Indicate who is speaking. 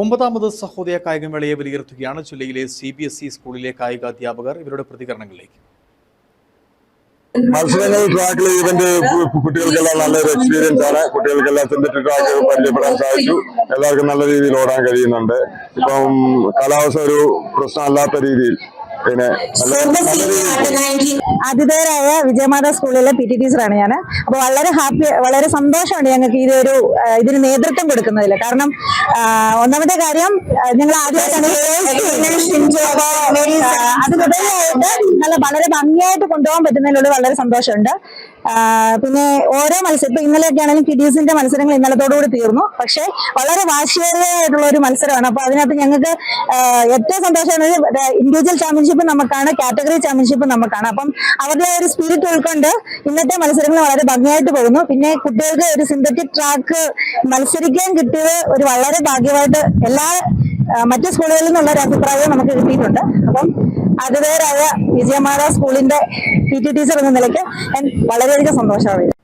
Speaker 1: ഒമ്പതാമത് സഹോദയ കായികമേളയെ വിലയിരുത്തുകയാണ് ജില്ലയിലെ C B S E സ്കൂളിലെ കായിക അധ്യാപകർ ഇവരുടെ പ്രതികരണങ്ങളിലേക്ക്.
Speaker 2: മത്സരങ്ങൾ ട്രാക്കിൽ ഇവന്റ് കുട്ടികൾക്കെല്ലാം നല്ലൊരു എക്സ്പീരിയൻസ് ആണ്. കുട്ടികൾക്കെല്ലാം സിന്തറ്റിക് ട്രാക്ക് പരിചയപ്പെടാൻ സാധിച്ചു. എല്ലാവർക്കും നല്ല രീതിയിൽ ഓടാൻ കഴിയുന്നുണ്ട്. ഇപ്പം കാലാവസ്ഥ ഒരു പ്രശ്നമല്ലാത്ത രീതിയിൽ പിന്നെ
Speaker 3: ആതിഥേയരായ വിജയമാത സ്കൂളിലെ പി ടി ടീച്ചറാണ് ഞാൻ അപ്പൊ വളരെ ഹാപ്പി വളരെ സന്തോഷമുണ്ട് ഞങ്ങൾക്ക് ഇതൊരു ഒരു ഇതിന് നേതൃത്വം കൊടുക്കുന്നതിൽ കാരണം ഒന്നാമത്തെ കാര്യം ഞങ്ങൾ ആദ്യമായിട്ടാണ് അതിനുപരിയായിട്ട് നല്ല വളരെ ഭംഗിയായിട്ട് കൊണ്ടുപോകാൻ പറ്റുന്നതിലുള്ള വളരെ സന്തോഷമുണ്ട്. പിന്നെ ഓരോ മത്സരം ഇപ്പൊ ഇന്നലെയൊക്കെ ആണെങ്കിലും കിഡീസിന്റെ മത്സരങ്ങൾ ഇന്നലത്തോടുകൂടി തീർന്നു. പക്ഷെ വളരെ വാശിയേറിയതായിട്ടുള്ള ഒരു മത്സരമാണ്. അപ്പൊ അതിനകത്ത് ഞങ്ങൾക്ക് ഏറ്റവും സന്തോഷമാണ് ഇൻഡിവിജ്വൽ ചാമ്പ്യൻഷിപ്പ് നമുക്കാണ് കാറ്റഗറി ചാമ്പ്യൻഷിപ്പ് നമുക്കാണ്. അപ്പം അവരുടെ ഒരു സ്പിരിറ്റ് ഉൾക്കൊണ്ട് ഇന്നത്തെ മത്സരങ്ങൾ വളരെ ഭംഗിയായിട്ട് പോകുന്നു. പിന്നെ കുട്ടികൾക്ക് ഒരു സിന്തറ്റിക് ട്രാക്ക് മത്സരിക്കാൻ കിട്ടിയത് ഒരു വളരെ ഭാഗ്യമായിട്ട് എല്ലാ മറ്റു സ്കൂളുകളിൽ നിന്നുള്ള ഒരു അഭിപ്രായം നമുക്ക് കിട്ടിയിട്ടുണ്ട്. അപ്പം ആതിഥേയരായ വിജയമാല സ്കൂളിന്റെ പി ടി ടീച്ചർ എന്ന നിലയ്ക്ക് ഞാൻ വളരെയധികം സന്തോഷമാണ്